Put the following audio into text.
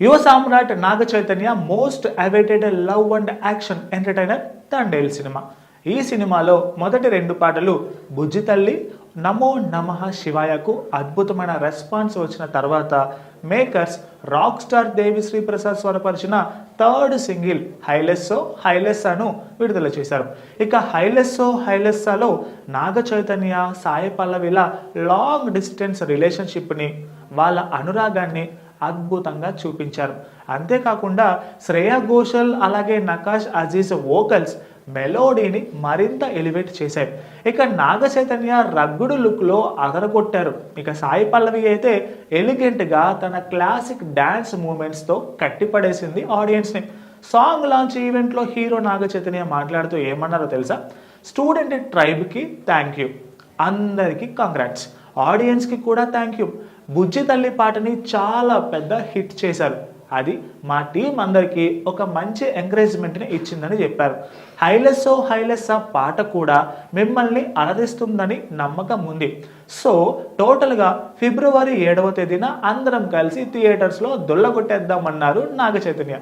యువ సామ్రాట్ Naga Chaitanya most awaited love and action entertainer Thandel cinema. ఈ సినిమాలో మొదటి రెండు పాటలు బుజ్జి తల్లి నమో నమః శివాయకు అద్భుతమైన రెస్పాన్స్ వచ్చిన తర్వాత makers rock star Devi Sri Prasad స్వరపరిచిన third single హైలెస్సో హైలెస్సాను విడుదల చేశారు. ఇక హైలెస్సో హైలెస్సాలో నాగ చైతన్య సాయి పల్లవిల లాంగ్ డిస్టెన్స్ రిలేషన్షిప్ని వాళ్ళ అనురాగాన్ని అద్భుతంగా చూపించారు. అంతేకాకుండా శ్రేయా ఘోషల్ అలాగే నకాష్ అజీజ్ వోకల్స్ మెలోడీని మరింత ఎలివేట్ చేశాయి. ఇక నాగ చైతన్య రగ్గుడు లుక్లో అదరగొట్టారు. ఇక సాయి పల్లవి అయితే ఎలిగెంట్గా తన క్లాసిక్ డ్యాన్స్ మూమెంట్స్తో కట్టిపడేసింది ఆడియన్స్ని. సాంగ్ లాంచ్ ఈవెంట్లో హీరో నాగ చైతన్య మాట్లాడుతూ ఏమన్నారో తెలుసా? స్టూడెంట్ ట్రైబ్కి థ్యాంక్ యూ. అందరికీ కంగ్రాట్స్. ఆడియన్స్కి కూడా థ్యాంక్ యూ బుజ్జి తల్లి పాటని చాలా పెద్ద హిట్ చేశారు. అది మా టీం అందరికీ ఒక మంచి ఎంకరేజ్మెంట్ని ఇచ్చిందని చెప్పారు. హైలెస్సో హైలెస్సా పాట కూడా మిమ్మల్ని అలరిస్తుందని నమ్మకం ఉంది. సో టోటల్గా ఫిబ్రవరి ఏడవ తేదీన అందరం కలిసి థియేటర్స్లో దొల్లగొట్టేద్దామన్నారు నాగ చైతన్య